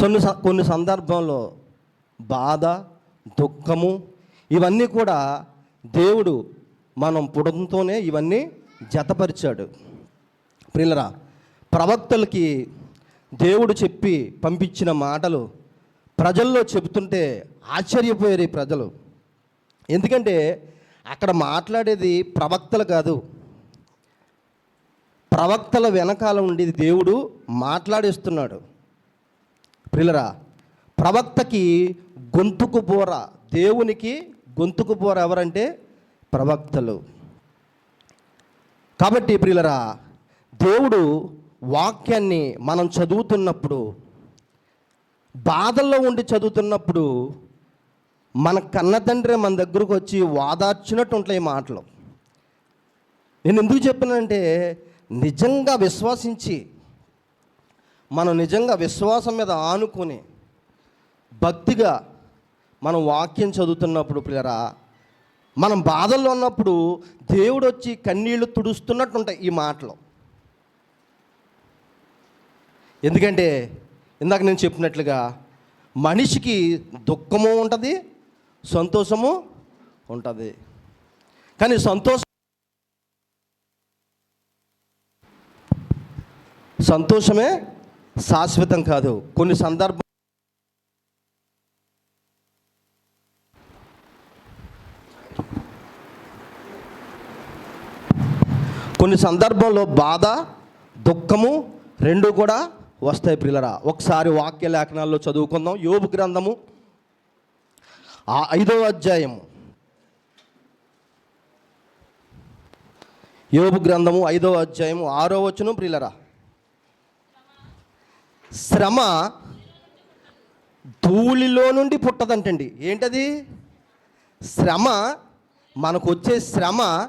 కొన్ని స- కొన్ని సందర్భంలో బాధ దుఃఖము ఇవన్నీ కూడా దేవుడు మనం పుడంతోనే ఇవన్నీ జతపరిచాడు. ప్రిల్లరా ప్రవక్తలకి దేవుడు చెప్పి పంపించిన మాటలు ప్రజల్లో చెబుతుంటే ఆశ్చర్యపోయారు ఈ ప్రజలు. ఎందుకంటే అక్కడ మాట్లాడేది ప్రవక్తలు కాదు. ప్రవక్తల వెనకాల ఉండేది దేవుడు మాట్లాడేస్తున్నాడు. ప్రిలరా ప్రవక్తకి గొంతుకు బోర దేవునికి గొంతుకు బోర ఎవరంటే ప్రవక్తలు. కాబట్టి ప్రియులరా దేవుడు వాక్యాన్ని మనం చదువుతున్నప్పుడు బాధల్లో ఉండి చదువుతున్నప్పుడు మన కన్న తండ్రి మన దగ్గరకు వచ్చి వాదార్చినట్టు ఉంటాయి మాటలు. నేను ఎందుకు చెప్పానంటే నిజంగా విశ్వసించి మనం నిజంగా విశ్వాసం మీద ఆనుకొని భక్తిగా మనం వాక్యం చదువుతున్నప్పుడు పిల్లరా మనం బాధల్లో ఉన్నప్పుడు దేవుడు వచ్చి కన్నీళ్ళు తుడుస్తున్నట్టు ఉంటాయి ఈ మాటలు. ఎందుకంటే ఇందాక నేను చెప్పినట్లుగా మనిషికి దుఃఖము ఉంటుంది సంతోషము ఉంటుంది. కానీ సంతోషం సంతోషమే శాశ్వతం కాదు. కొన్ని సందర్భం కొన్ని సందర్భంలో బాధ దుఃఖము రెండు కూడా వస్తాయి ప్రిల్లరా ఒకసారి వాక్య లేఖనాల్లో చదువుకుందాం. యోగు గ్రంథము ఆ ఐదో అధ్యాయము. యోబు గ్రంథము ఐదో అధ్యాయము ఆరో వచనం ప్రిల్లరా శ్రమ ధూళిలో నుండి పుట్టదంటండి. ఏంటది? శ్రమ మనకు వచ్చే శ్రమ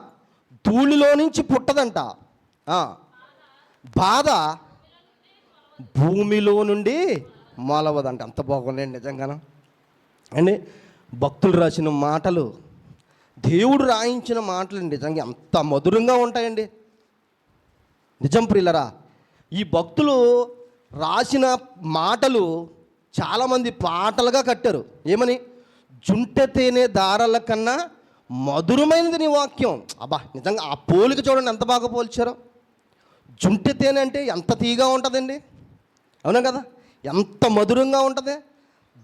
ధూళిలో నుంచి పుట్టదంట. బాధ భూమిలో నుండి మొలవదంట. అంత బాగుందండి నిజంగాన. అండి భక్తులు రాసిన మాటలు దేవుడు రాయించిన మాటలు నిజంగా ఎంత మధురంగా ఉంటాయండి. నిజం ప్రియులరా ఈ భక్తులు రాసిన మాటలు చాలామంది పాటలుగా కట్టారు. ఏమని? జుంటె తేనె దారాల కన్నా మధురమైనది నీ వాక్యం. అబ్బా నిజంగా ఆ పోలిక చూడండి ఎంత బాగా పోల్చారో. జుంటె తేనె అంటే ఎంత తీగా ఉంటుందండి? అవునా కదా? ఎంత మధురంగా ఉంటుంది?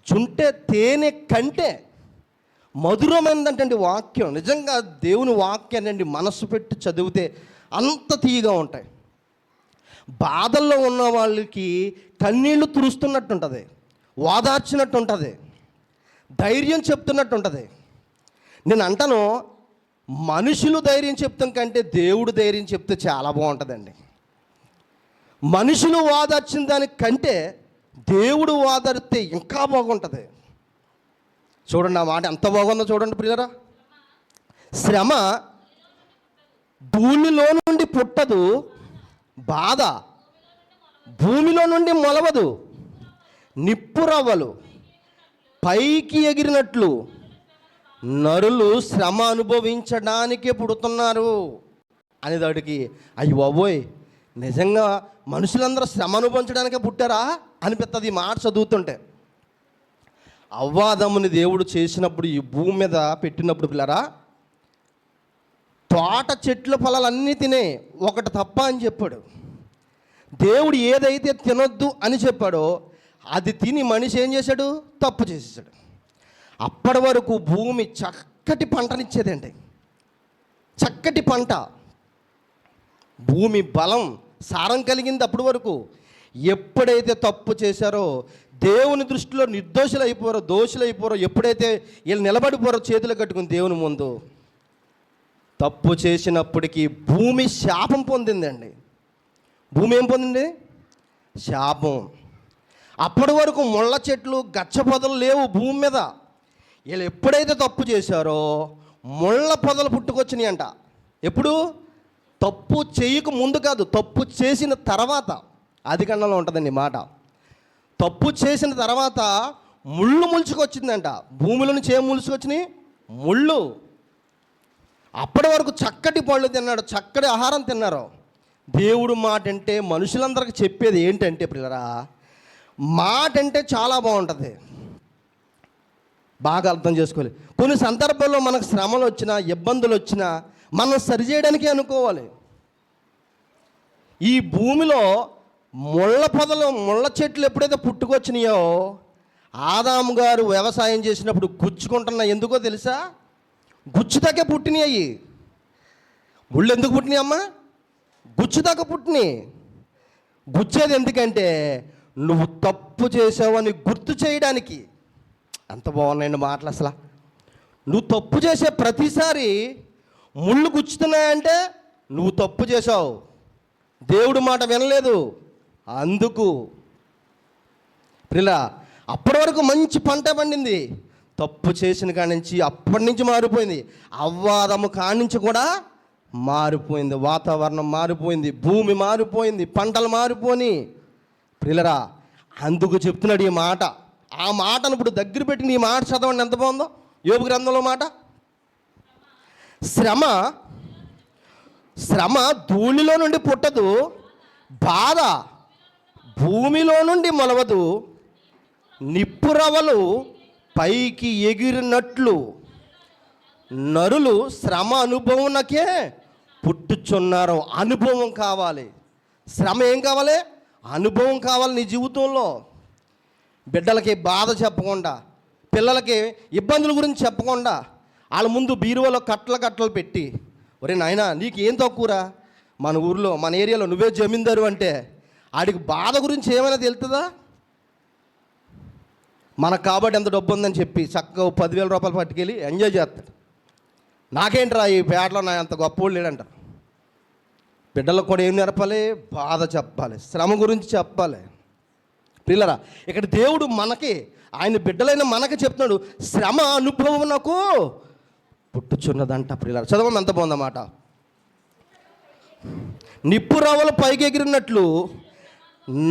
జుంటె తేనె కంటే మధురమైనదంటే వాక్యం. నిజంగా దేవుని వాక్యాన్ని అండి మనస్సు పెట్టి చదివితే అంత తీయగా ఉంటాయి. బాధల్లో ఉన్న వాళ్ళకి కన్నీళ్ళు తురుస్తున్నట్టు ఉంటుంది ఓదార్చినట్టు ఉంటుంది ధైర్యం చెప్తున్నట్టు ఉంటుంది నేను అంటాను మనుషులు ధైర్యం చెప్తాం కంటే దేవుడు ధైర్యం చెప్తే చాలా బాగుంటుందండి. మనుషులు ఓదార్చిన దానికంటే దేవుడు ఓదారితే ఇంకా బాగుంటుంది. చూడండి ఆ మాట ఎంత బాగుందో చూడండి ప్రియరా శ్రమ భూమిలో నుండి పుట్టదు బాధ భూమిలో నుండి మొలవదు నిప్పురవ్వలు పైకి ఎగిరినట్లు నరులు శ్రమ అనుభవించడానికే పుడుతున్నారు. అని దాడికి అయ్యి బాబోయ్ నిజంగా మనుషులందరూ శ్రమ అనుభవించడానికే పుట్టారా? అనిపిస్తుంది ఈ మాట చదువుతుంటే. అవ్వాదముని దేవుడు చేసినప్పుడు ఈ భూమి మీద పెట్టినప్పుడు పిల్లరా తోట చెట్ల ఫలాలన్నీ తినే ఒకటి తప్ప అని చెప్పాడు. దేవుడు ఏదైతే తినొద్దు అని చెప్పాడో అది తిని మనిషి ఏం చేశాడు? తప్పు చేసేసాడు అప్పటి వరకు భూమి చక్కటి పంటనిచ్చేదండి. చక్కటి పంట. భూమి బలం సారం కలిగింది అప్పటి వరకు. ఎప్పుడైతే తప్పు చేశారో దేవుని దృష్టిలో నిర్దోషులు అయిపోరో దోషులు అయిపోరో ఎప్పుడైతే వీళ్ళు నిలబడిపోరో చేతులు కట్టుకుని దేవుని ముందు తప్పు చేసినప్పటికీ భూమి శాపం పొందిందండి. భూమి ఏం పొందింది? శాపం. అప్పటి వరకు ముళ్ళ చెట్లు గచ్చ పొదలు లేవు భూమి మీద. వీళ్ళు ఎప్పుడైతే తప్పు చేశారో ముళ్ళ పొదలు పుట్టుకొచ్చినాయి అంట. ఎప్పుడు? తప్పు చేయక ముందు కాదు తప్పు చేసిన తర్వాత. అది ఉంటుందండి మాట. తప్పు చేసిన తర్వాత ముళ్ళు ములుచుకొచ్చిందంట. భూమిలో నుంచి ఏం ములుచుకొచ్చినాయి ముళ్ళు. అప్పటి వరకు చక్కటి పళ్ళు తిన్నాడు చక్కటి ఆహారం తిన్నారు. దేవుడు మాట అంటే మనుషులందరికీ చెప్పేది ఏంటంటే పిల్లరా మాట అంటే చాలా బాగుంటుంది. బాగా అర్థం చేసుకోవాలి. కొన్ని సందర్భాల్లో మనకు శ్రమలు వచ్చినా ఇబ్బందులు వచ్చినా మనం సరిచేయడానికే అనుకోవాలి. ఈ భూమిలో ముళ్ళ పొదలు ముళ్ళ చెట్లు ఎప్పుడైతే పుట్టుకొచ్చినాయో ఆదాము గారు వ్యవసాయం చేసినప్పుడు గుచ్చుకుంటున్నా ఎందుకో తెలుసా? గుచ్చుదాకే పుట్టినాయి ముళ్ళు ఎందుకు పుట్టినాయి అమ్మా? గుచ్చుదాకా పుట్టినాయి. గుచ్చేది ఎందుకంటే నువ్వు తప్పు చేసావని గుర్తు చేయడానికి. అంత బాగున్నాయండి మాటలు అసలు. నువ్వు తప్పు చేసే ప్రతిసారి ముళ్ళు గుచ్చుతున్నాయంటే నువ్వు తప్పు చేసావు దేవుడు మాట వినలేదు. అందుకు ప్రిలా అప్పటి వరకు మంచి పంట పండింది. తప్పు చేసిన కాడి నుంచి అప్పటి నుంచి మారిపోయింది. అవ్వాదము కాడి నుంచి కూడా మారిపోయింది. వాతావరణం మారిపోయింది. భూమి మారిపోయింది. పంటలు మారిపోయి ప్రిలరా అందుకు చెప్తున్నాడు ఈ మాట. ఆ మాటను ఇప్పుడు దగ్గర పెట్టి నీ మాట చదవండి. ఎంత బాగుందో? యోగు గ్రంథంలో మాట. శ్రమ శ్రమ ధూళిలో నుండి పుట్టదు. బాధ భూమిలో నుండి మొలవదు. నిప్పురవలు పైకి ఎగిరినట్లు నరులు శ్రమ అనుభవంకే పుట్టుచున్నారు. అనుభవం కావాలి. శ్రమ ఏం కావాలి? అనుభవం కావాలి నీ జీవితంలో. బిడ్డలకి బాధ చెప్పకుండా పిల్లలకి ఇబ్బందుల గురించి చెప్పకుండా వాళ్ళ ముందు బీరువాలో కట్టలు కట్టలు పెట్టి ఒరే నాయనా నీకు ఏం తక్కువరా? మన ఊర్లో మన ఏరియాలో నువ్వే జమీందారు అంటే ఆడికి బాధ గురించి ఏమైనా తెలుతుందా? మనకు కాబట్టి ఎంత డబ్బు ఉందని చెప్పి చక్కగా పదివేల రూపాయలు పట్టుకెళ్ళి ఎంజాయ్ చేస్తాడు. నాకేంట్రా ఈ పేటలో నా అంత గొప్ప లేడంటారు బిడ్డలకు కూడా ఏం నేర్పాలి? బాధ చెప్పాలి. శ్రమ గురించి చెప్పాలి. పిల్లరా ఇక్కడ దేవుడు మనకి ఆయన బిడ్డలైన మనకి చెప్తున్నాడు శ్రమ అనుభవం నాకు పుట్టుచున్నదంట ప్రియులారా చదవం ఎంత బాగుందన్నమాట నిప్పు రవ్వలు పైకి ఎగిరినట్లు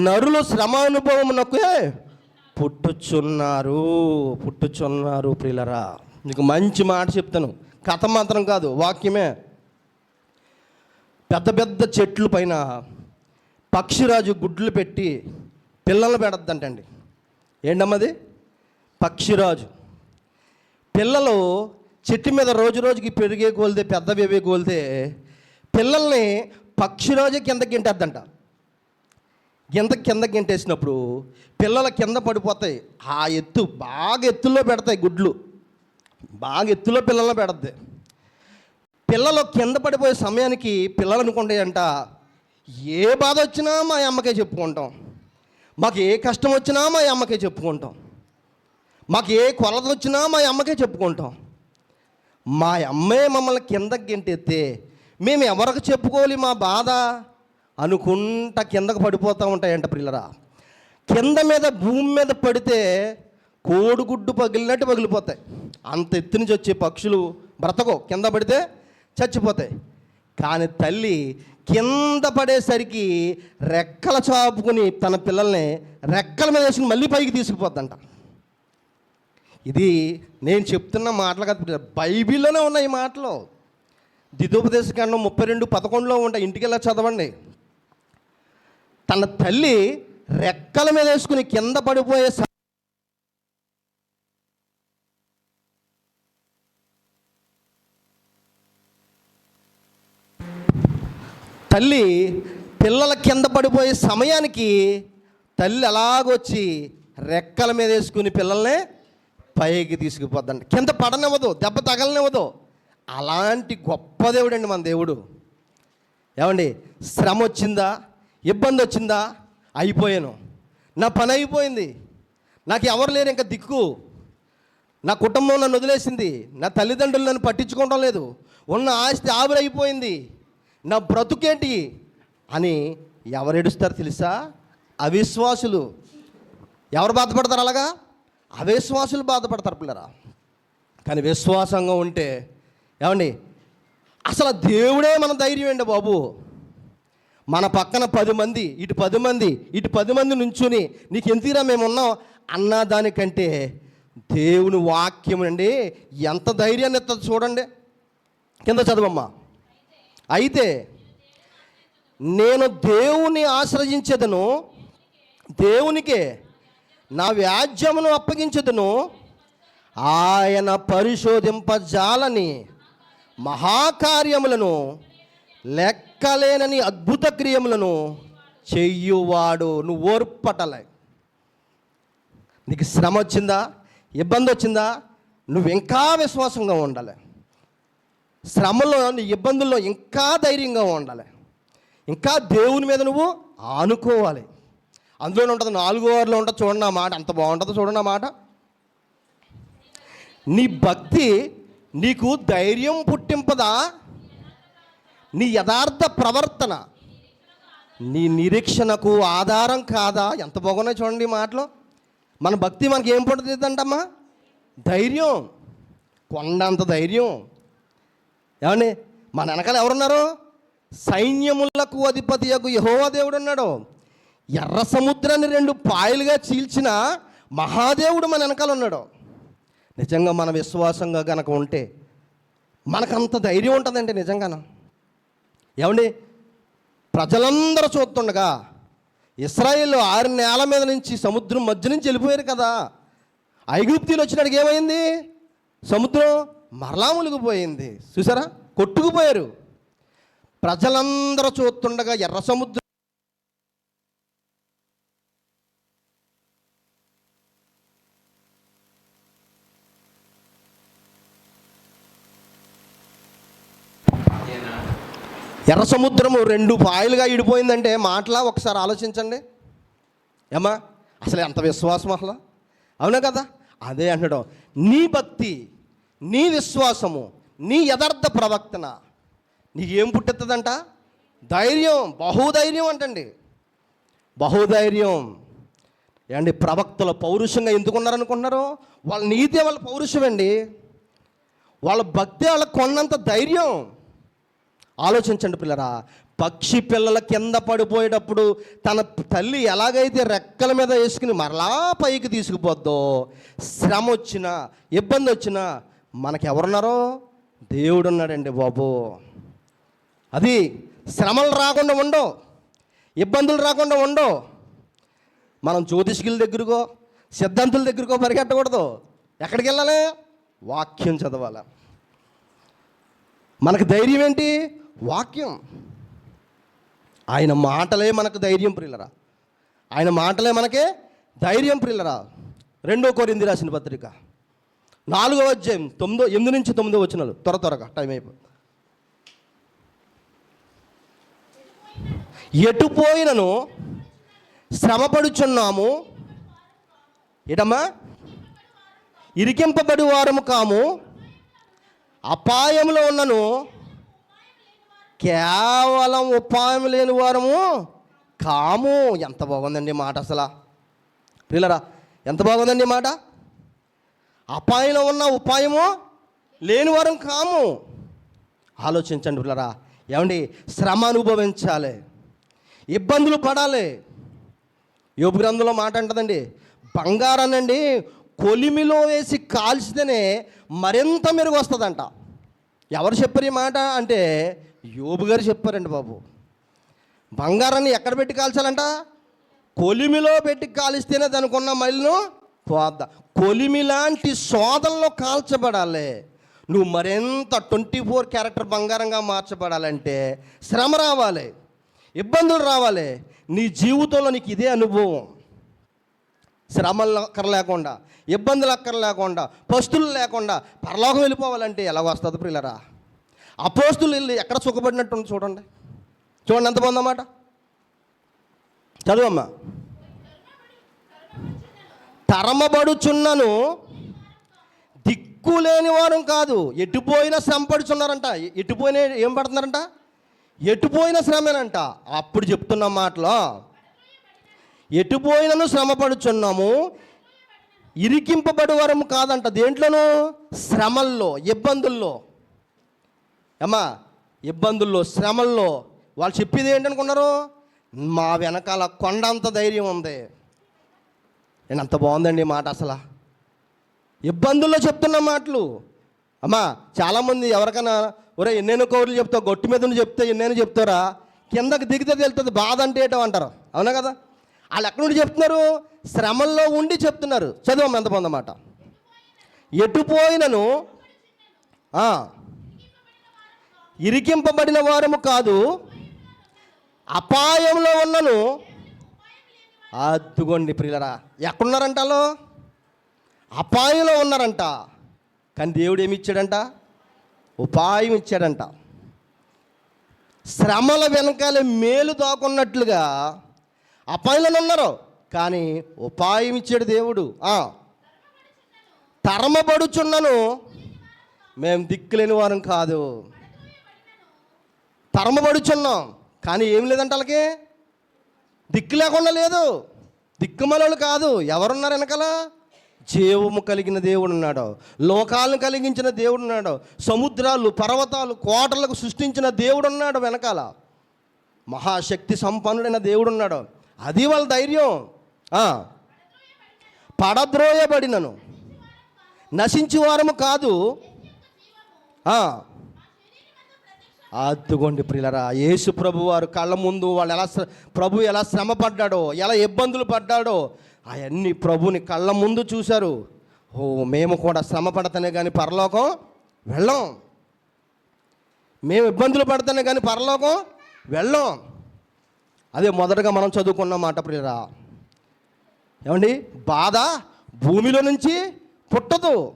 నరులు శ్రమ అనుభవమునకే పుట్టుచున్నారు పుట్టుచున్నారు ప్రియులరా. నీకు మంచి మాట చెప్తాను. కథ మాత్రం కాదు వాక్యమే. పెద్ద పెద్ద చెట్లు పైన పక్షిరాజు గుడ్లు పెట్టి పిల్లలు పెడద్దంటండి. ఏంటమ్మది పక్షిరాజు. పిల్లలు చెట్టు మీద రోజు రోజుకి పెరిగే కోల్తే పెద్ద బేబీ కోల్తే పిల్లల్ని పక్షిరాజు కింద గింటేద్దంట. గింత కింద గింటేసినప్పుడు పిల్లల కింద పడిపోతాయి. ఆ ఎత్తు బాగా ఎత్తులో పెడతాయి గుడ్లు. బాగా ఎత్తులో పిల్లలు పెడద్ది. పిల్లలు కింద పడిపోయే సమయానికి పిల్లలు అనుకుంటాయంట ఏ బాధ వచ్చినా మా అమ్మకే చెప్పుకుంటాం. మాకు ఏ కష్టం వచ్చినా మా అమ్మకే చెప్పుకుంటాం. మాకు ఏ కొలత వచ్చినా మా అమ్మకే చెప్పుకుంటాం. మా అమ్మే మమ్మల్ని కిందకి గెంటెత్తే మేము ఎవరికి చెప్పుకోవాలి మా బాధ? అనుకుంటా కిందకు పడిపోతూ ఉంటాయంట పిల్లరా కింద మీద భూమి మీద పడితే కోడిగుడ్డు పగిలినట్టు పగిలిపోతాయి. అంత ఎత్తు నుంచి వచ్చే పక్షులు బ్రతకో కింద పడితే చచ్చిపోతాయి. కానీ తల్లి కింద పడేసరికి రెక్కల చాపుకుని తన పిల్లల్ని రెక్కల మీద వేసుకుని మళ్ళీ పైకి తీసుకుపోద్దంట. ఇది నేను చెప్తున్న మాటలు కాదు బైబిల్లోనే ఉన్నాయి ఈ మాటలు. ద్వితోపదేశకాండం ముప్పై రెండు పదకొండులో ఉంటాయి. ఇంటికి వెళ్ళి చదవండి. తన తల్లి రెక్కల మీద వేసుకుని కింద పడిపోయే తల్లి పిల్లల కింద పడిపోయే సమయానికి తల్లి అలాగొచ్చి రెక్కల మీద వేసుకుని పిల్లల్ని పైకి తీసుకుపోద్దండి కింద పడనివ్వదు దెబ్బ తగలనివ్వదు. అలాంటి గొప్ప దేవుడండి మన దేవుడు. ఏమండి శ్రమ వచ్చిందా? ఇబ్బంది వచ్చిందా? అయిపోయాను. నా పని అయిపోయింది. నాకు ఎవరు లేరు ఇంకా దిక్కు. నా కుటుంబం నన్ను వదిలేసింది. నా తల్లిదండ్రులు నన్ను పట్టించుకోవడం లేదు. ఉన్న ఆస్తి ఆవిరైపోయింది. నా బ్రతుకేంటి అని ఎవరు ఏడుస్తారు తెలుసా? అవిశ్వాసులు. ఎవరు బాధపడతారు అలాగా? అవిశ్వాసులు బాధపడతారు పిల్లరా. కానీ విశ్వాసంగా ఉంటే ఏమండి? అసలు దేవుడే మన ధైర్యం అండి బాబు? మన పక్కన పది మంది ఇటు పది మంది ఇటు పది మంది నుంచుని నీకు ఎందుకురా మేము ఉన్నాం? అన్న దానికంటే దేవుని వాక్యం అండి ఎంత ధైర్యాన్ని ఇస్తుంది చూడండి. కింద చదవమ్మా. అయితే నేను దేవుని ఆశ్రయించదను దేవునికే నా వ్యాజ్యమును అప్పగించదును ఆయన పరిశోధింపజాలని మహాకార్యములను లెక్క లెక్కలేనని అద్భుత క్రియములను చెయ్యువాడు నువ్వు ఓర్పటలే. నీకు శ్రమ వచ్చిందా? ఇబ్బంది వచ్చిందా? నువ్వు ఇంకా విశ్వాసంగా ఉండాలి. శ్రమలో నీ ఇబ్బందుల్లో ఇంకా ధైర్యంగా ఉండాలి. ఇంకా దేవుని మీద నువ్వు ఆనుకోవాలి. అందులోనే ఉంటుంది నాలుగో వారిలో ఉంటుంది. చూడండి ఆ మాట అంత బాగుంటుందో చూడండి ఆ మాట. నీ భక్తి నీకు ధైర్యం పుట్టింపదా? నీ యథార్థ ప్రవర్తన నీ నిరీక్షణకు ఆధారం కాదా? ఎంత బాగున్నాయి చూడండి మాటలో మాటలు. మన భక్తి మనకి ఏం పుడుతుందంటమ్మా? ధైర్యం. కొండంత ధైర్యం. ఏమండి? మన వెనకాల ఎవరున్నారు? సైన్యములకు అధిపతి యొక్క యహోవా దేవుడు ఉన్నాడు ఎర్ర సముద్రాన్ని రెండు పాయలుగా చీల్చిన మహాదేవుడు మన వెనకాల ఉన్నాడు నిజంగా మన విశ్వాసంగా గనక ఉంటే మనకంత ధైర్యం ఉంటుందండి నిజంగానా? ఏమండి? ప్రజలందరూ చూస్తుండగా ఇస్రాయిల్ ఆరు నేల మీద నుంచి సముద్రం మధ్య నుంచి వెళ్ళిపోయారు కదా. ఐగుప్తీలు వచ్చినాడికి ఏమైంది? సముద్రం మరలా మునిగిపోయింది. చూసారా? కొట్టుకుపోయారు. ప్రజలందరూ చూస్తుండగా ఎర్ర సముద్రం ఎర్ర సముద్రము రెండు పాయలుగా ఇడిపోయిందంటే మాటలా ఒకసారి ఆలోచించండి. ఏమా అసలు ఎంత విశ్వాసం అసలు? అవునా కదా? అదే అంటడం నీ భక్తి నీ విశ్వాసము నీ యథార్థ ప్రవక్తన నీకేం పుట్టుతుందంట ధైర్యం బహుధైర్యం అంటండి. బహుధైర్యం. ఏమండి ప్రవక్తలు పౌరుషంగా ఎందుకున్నారనుకుంటున్నారు? వాళ్ళ నీతి వాళ్ళ పౌరుషం అండి. వాళ్ళ భక్తి వాళ్ళ కొన్నంత ధైర్యం. ఆలోచించండి పిల్లరా పక్షి పిల్లల కింద పడిపోయేటప్పుడు తన తల్లి ఎలాగైతే రెక్కల మీద వేసుకుని మరలా పైకి తీసుకుపోద్దో శ్రమ వచ్చినా ఇబ్బంది వచ్చినా మనకి ఎవరున్నారో దేవుడు ఉన్నాడండి బాబు. అది శ్రమలు రాకుండా ఉండవు ఇబ్బందులు రాకుండా ఉండవు. మనం జ్యోతిష్కుల దగ్గరకో సిద్ధాంతుల దగ్గరకో పరిగెట్టకూడదు. ఎక్కడికి వెళ్ళాలి? వాక్యం చదవాలి. మనకు ధైర్యం ఏంటి? వాక్యం. ఆయన మాటలే మనకు ధైర్యం ప్రిల్లరా ఆయన మాటలే మనకే ధైర్యం ప్రిల్లరా రెండో కోరింది రాసిన పత్రిక. నాలుగో అధ్యాయం తొమ్మిదో ఎనిమిది నుంచి తొమ్మిదో వచ్చినాలు త్వర త్వరగా టైం అయిపోయి ఎటుపోయినను శ్రమపడుచున్నాము? ఏటమ్మా? ఇరికింపబడి వారము కాము? అపాయంలో ఉన్నను కేవలం ఉపాయం లేని వారము కాము. ఎంత బాగుందండి మాట అసలు. పిల్లరా ఎంత బాగుందండి మాట? అపాయంలో ఉన్న ఉపాయము లేని వారం కాము. ఆలోచించండి పిల్లరా ఏమండి? శ్రమ అనుభవించాలి. ఇబ్బందులు పడాలి. యోపు గ్రంథంలో మాట అంటదండి బంగారాన్నండి కొలిమిలో వేసి కాల్చితేనే మరింత మెరుగు వస్తుందంట ఎవరు చెప్పారు ఈ మాట అంటే యోబు గారు చెప్పారండి బాబు. బంగారాన్ని ఎక్కడ పెట్టి కాల్చాలంట? కొలిమిలో పెట్టి కాలిస్తేనే దానికి ఉన్న మైలును పోద్ద. కొలిమి లాంటి సోదల్లో కాల్చబడాలి. నువ్వు మరింత ట్వంటీ ఫోర్ క్యారెక్టర్ బంగారంగా మార్చబడాలంటే శ్రమ రావాలి. ఇబ్బందులు రావాలి. నీ జీవితంలో నీకు ఇదే అనుభవం. శ్రమలు అక్కర లేకుండా ఇబ్బందులు అక్కర లేకుండా పస్తులు లేకుండా పరలోకం వెళ్ళిపోవాలంటే ఎలా వస్తుంది ప్రియులరా? అపోస్తులు వెళ్ళి ఎక్కడ సుఖపడినట్టు ఉంది చూడండి. చూడండి ఎంత బాగుందన్నమాట చదువమ్మా. తరమబడుచున్నను దిక్కు లేని వారం కాదు ఎటుపోయినా శ్రమ పడుచున్నారంట ఎటుపోయిన ఏం పడుతున్నారంట? ఎటుపోయిన శ్రమేనంట. అప్పుడు చెప్తున్న మాటలో ఎటుపోయినను శ్రమపడుచున్నాము? ఇరికింపబడి వరం కాదంట. దేంట్లోనూ? శ్రమల్లో ఇబ్బందుల్లో. అమ్మా ఇబ్బందుల్లో శ్రమల్లో. వాళ్ళు చెప్పేది ఏంటనుకున్నారు? మా వెనకాల కొండంత ధైర్యం ఉంది. నేను అంత బాగుందండి మాట అసలు. ఇబ్బందుల్లో చెప్తున్న మాటలు. అమ్మా చాలామంది ఎవరికైనా ఒరే ఎన్నెన్నో కౌరులు చెప్తావు గొట్టు మీద ఉండి చెప్తే ఎన్నెన్నో చెప్తారా కిందకి దిగితే తెలుస్తుంది బాధ అంటే ఏటో అంటారు. అవునా కదా? వాళ్ళు ఎక్కడ నుండి చెప్తున్నారు? శ్రమల్లో ఉండి చెప్తున్నారు. చదువు ఎంతమంది అన్నమాట. ఎటుపోయినను ఇరికింపబడిన వారము కాదు అపాయంలో ఉన్నను. అద్దుకోండి ప్రియులరా. ఎక్కడున్నారంట వాళ్ళు? అపాయంలో ఉన్నారంట. కానీ దేవుడు ఏమి ఇచ్చాడంట? ఉపాయం ఇచ్చాడంట. శ్రమల వెనకాల మేలు దాకున్నట్లుగా అపాయంలో ఉన్నారు కానీ ఉపాయం ఇచ్చాడు దేవుడు. ఆ, తరమబడుచున్నను. మేము దిక్కులేని వారం కాదు. తరమబడుచున్నాం. కానీ ఏం లేదంట వాళ్ళకి దిక్కు లేకుండా లేదు. దిక్కుమలలు కాదు. ఎవరున్నారు వెనకాల? జీవము కలిగిన దేవుడు ఉన్నాడు. లోకాలను కలిగించిన దేవుడు ఉన్నాడు. సముద్రాలు పర్వతాలు కోటలకు సృష్టించిన దేవుడు ఉన్నాడు వెనకాల. మహాశక్తి సంపన్నుడైన దేవుడు ఉన్నాడు. అది వాళ్ళ ధైర్యం. పడద్రోయబడినను. నశించి వారము కాదు అద్దుకోండి ప్రిలరా యేసు ప్రభు వారు కళ్ళ ముందు వాళ్ళు ఎలా ప్రభు ఎలా శ్రమ పడ్డాడో ఎలా ఇబ్బందులు పడ్డాడో అవన్నీ ప్రభుని కళ్ళ ముందు చూశారు. ఓ మేము కూడా శ్రమ పడతానే కానీ పరలోకం వెళ్ళం. మేము ఇబ్బందులు పడతానే కానీ పరలోకం వెళ్ళం. అదే మొదటగా మనం చదువుకున్న మాట ప్రియరా. ఏమండి? బాధ భూమిలో నుంచి పుట్టదు.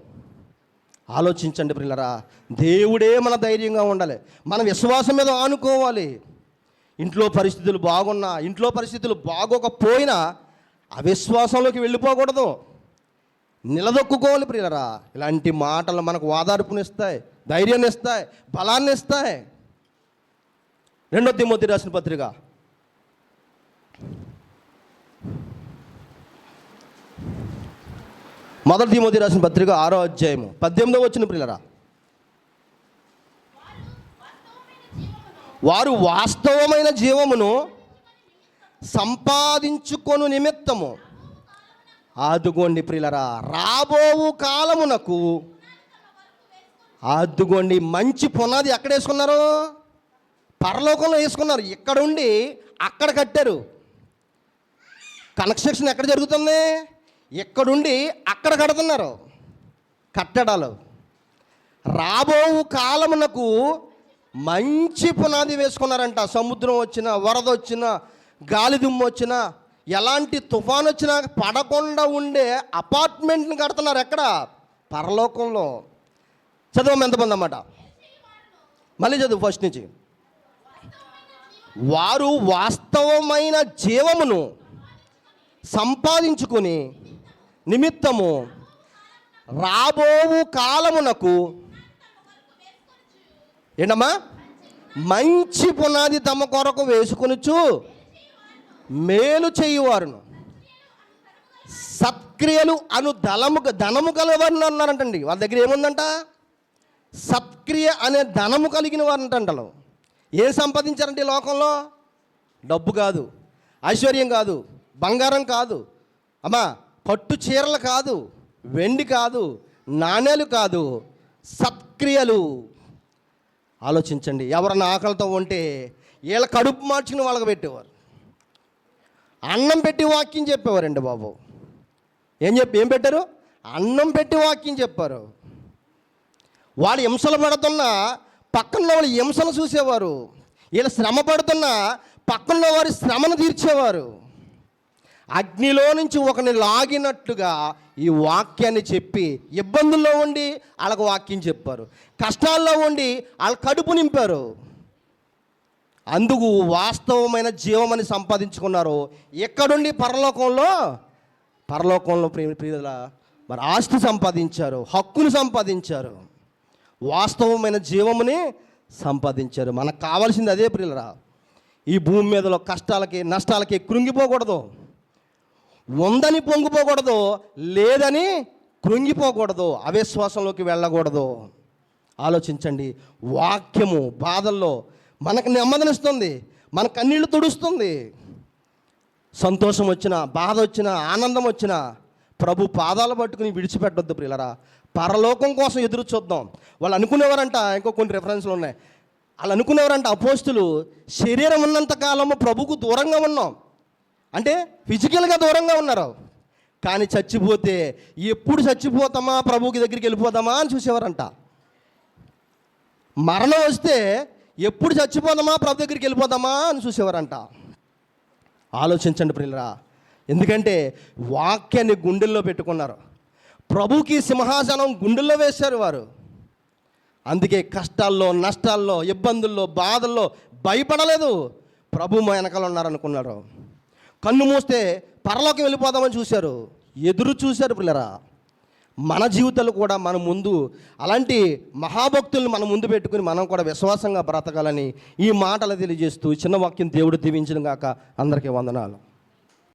ఆలోచించండి ప్రిల్లరా దేవుడే మన ధైర్యంగా ఉండాలి. మన విశ్వాసం మీద ఆనుకోవాలి. ఇంట్లో పరిస్థితులు బాగున్నా ఇంట్లో పరిస్థితులు బాగోకపోయినా అవిశ్వాసంలోకి వెళ్ళిపోకూడదు. నిలదొక్కుకోవాలి ప్రియులరా. ఇలాంటి మాటలు మనకు ఓదార్పునిస్తాయి ధైర్యాన్ని ఇస్తాయి బలాన్ని ఇస్తాయి రెండో తిమ్మతి రాసిన పత్రిక మొదటి తిమోతి రాసిన పత్రిక ఆరో అధ్యాయము. పద్దెనిమిదో వచ్చిన పిల్లరా వారు వాస్తవమైన జీవమును సంపాదించుకొను నిమిత్తము. ఆదుగోండి ప్రిలరా రాబోవు కాలమునకు ఆదుగోండి మంచి పునాది ఎక్కడ వేసుకున్నారు పరలోకంలో వేసుకున్నారు. ఇక్కడ ఉండి అక్కడ కట్టారు. కన్స్ట్రక్షన్ ఎక్కడ జరుగుతుంది? ఇక్కడుండి అక్కడ కడుతున్నారు కట్టడాలు. రాబోవు కాలమునకు మంచి పునాది వేసుకున్నారంట. సముద్రం వచ్చిన వరద వచ్చిన గాలి దుమ్ము వచ్చినా ఎలాంటి తుఫాన్ వచ్చినా పడకుండా ఉండే అపార్ట్మెంట్ని కడుతున్నారు ఎక్కడ? పరలోకంలో. చదవం ఎంతమంది అన్నమాట? మళ్ళీ చదువు ఫస్ట్ నుంచి. వారు వాస్తవమైన జీవమును సంపాదించుకొని నిమిత్తము రాబోవు కాలమునకు ఏంటమ్మా? మంచి పునాది తమ కొరకు వేసుకొనుచు మేలు చేయువారును. సత్క్రియలు అను దళము ధనము కలవారిని అన్నారంటండి. వాళ్ళ దగ్గర ఏముందంట? సత్క్రియ అనే ధనము కలిగిన వారంటంటలు ఏం సంపాదించారంటే ఈ లోకంలో? డబ్బు కాదు. ఐశ్వర్యం కాదు. బంగారం కాదు. అమ్మా పట్టు చీరలు కాదు వెండి కాదు నాణేలు కాదు సత్క్రియలు. ఆలోచించండి ఎవరన్నా ఆకలితో ఉంటే వీళ్ళ కడుపు మార్చుకుని వాళ్ళకి పెట్టేవారు. అన్నం పెట్టి వాక్యం చెప్పేవారండి బాబు. ఏం చెప్పి ఏం పెట్టారు? అన్నం పెట్టి వాక్యం చెప్పారు. వాళ్ళు హింసలు పడుతున్నా పక్కన వాళ్ళు హింసలు చూసేవారు. వీళ్ళు శ్రమ పడుతున్నా పక్కన వారి శ్రమను తీర్చేవారు. అగ్నిలో నుంచి ఒకని లాగినట్టుగా ఈ వాక్యాన్ని చెప్పి ఇబ్బందుల్లో ఉండి వాళ్ళకు వాక్యం చెప్పారు. కష్టాల్లో ఉండి వాళ్ళ కడుపు నింపారు. అందుకు వాస్తవమైన జీవమని సంపాదించుకున్నారు. ఎక్కడుండి పరలోకంలో? పరలోకంలో ప్రియ ప్రియుల మరి ఆస్తి సంపాదించారు హక్కును సంపాదించారు. వాస్తవమైన జీవముని సంపాదించారు. మనకు కావాల్సింది అదే ప్రియులరా ఈ భూమి మీదలో కష్టాలకి నష్టాలకి కృంగిపోకూడదు. ఉందని పొంగిపోకూడదు లేదని కృంగిపోకూడదు అవిశ్వాసంలోకి వెళ్ళకూడదు. ఆలోచించండి. వాక్యము బాధల్లో మనకు నెమ్మదినిస్తుంది మన కన్నీళ్ళు తుడుస్తుంది. సంతోషం వచ్చినా బాధ వచ్చినా ఆనందం వచ్చినా ప్రభు పాదాలు పట్టుకుని విడిచిపెట్టొద్దు ప్రియులరా. పరలోకం కోసం ఎదురు చూద్దాం. వాళ్ళు అనుకునేవారంట ఇంకో కొన్ని రెఫరెన్స్లు ఉన్నాయి. వాళ్ళు అనుకునేవారంట అపోస్తులు శరీరం ఉన్నంత కాలము ప్రభుకు దూరంగా ఉన్నాం. అంటే ఫిజికల్గా దూరంగా ఉన్నారు. కానీ చచ్చిపోతే ఎప్పుడు చచ్చిపోతామా? ప్రభుకి దగ్గరికి వెళ్ళిపోదామా అని చూసేవారంట. మరణం వస్తే ఎప్పుడు చచ్చిపోదామా? ప్రభు దగ్గరికి వెళ్ళిపోదామా అని చూసేవారంట. ఆలోచించండి ప్రియులరా. ఎందుకంటే వాక్యాన్ని గుండెల్లో పెట్టుకున్నారు. ప్రభుకి సింహాసనం గుండెల్లో వేశారు వారు. అందుకే కష్టాల్లో నష్టాల్లో ఇబ్బందుల్లో బాధల్లో భయపడలేదు. ప్రభు మా వెనకాల ఉన్నారనుకున్నారు. కన్ను మూస్తే పరలోకి వెళ్ళిపోదామని చూశారు. ఎదురు చూశారు పిల్లరా. మన జీవితాలు కూడా మన ముందు అలాంటి మహాభక్తుల్ని మన ముందు పెట్టుకుని మనం కూడా విశ్వాసంగా బ్రతకాలని ఈ మాటలు తెలియజేస్తూ చిన్న వాక్యం దేవుడు దీవించిన గాక అందరికీ వందనాలు.